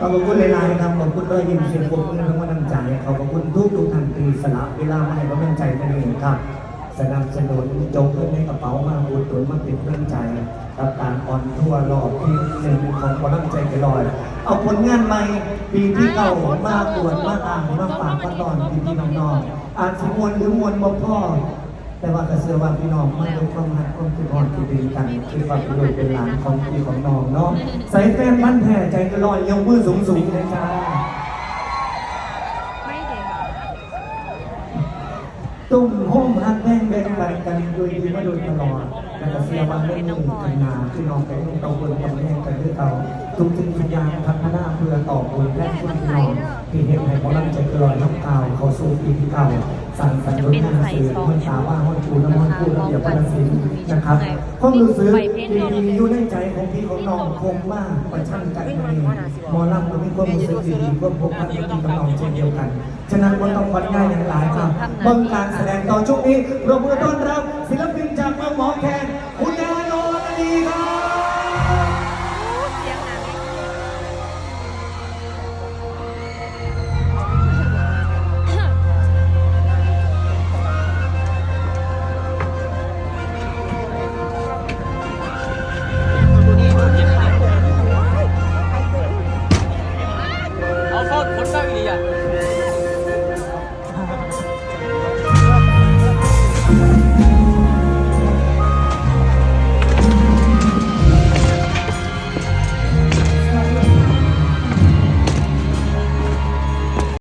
ขอบคุณหลายๆครับขอบคุณด้วยยิ้มเสียงปรบมือทั้งวันน้ำใจขอบคุณทุกทุกท่านที่สละเวลามาให้กำลังใจกันเองครับสนับสนุนจงเงินในกระเป๋ามาอุดหนุนมาเป็นกำลังใจกับการออนทั่วรอบที่หนึ่งของกำลังใจกันลอย เอาผลงานใหม่ปีที่เก่ามาปวดมาอ่านมาฝากกันตอนพี่พี่น้องๆอาจสิมวนหรือมวนบ่พ่อ แต่ว่ากระเสือว่าพี่น้องมาด้วยความรักความคิดฮอดที่ดีกันคือความเป็นลูกเป็นหลานของพี่ของน้องเนาะใส่แฟนพันแท้ใจกระลอยยกมือสูงสูงเลยจ้าตุ้มโฮมฮักแม่งแบ่งปันกันโดยที่มาโดยตลอดแล้วก็เสียวันเรื่องนี้กันนาพี่น้องไปนุ่งเตาเบิ่งกำแพงกันด้วยเตาทุกสิ่งทุกยางพัฒนาเพื่อต่อบุญและคุณพี่น้องที่เห็นให้กำลังใจกระลอยน้ำเก่าเขาสู่ปีที่เก่าสั่งสรรค์งานสื่อมันสาว่า มันจูน้ำมันพูดระเบียบวัฒนศิลป์นะครับความรู้สึกดีๆอยู่ในใจของพี่ของน้องคงมากประชันกันเองหมอลำก็มีความรู้สึกดีๆความพบกันกับพี่กับน้องเช่นเดียวกัน ฉะนั้นมันต้องวัดง่ายอย่างหลายครับเบิ่งการแสดงตอนช่วงนี้เราเพื่อต้อนรับศิล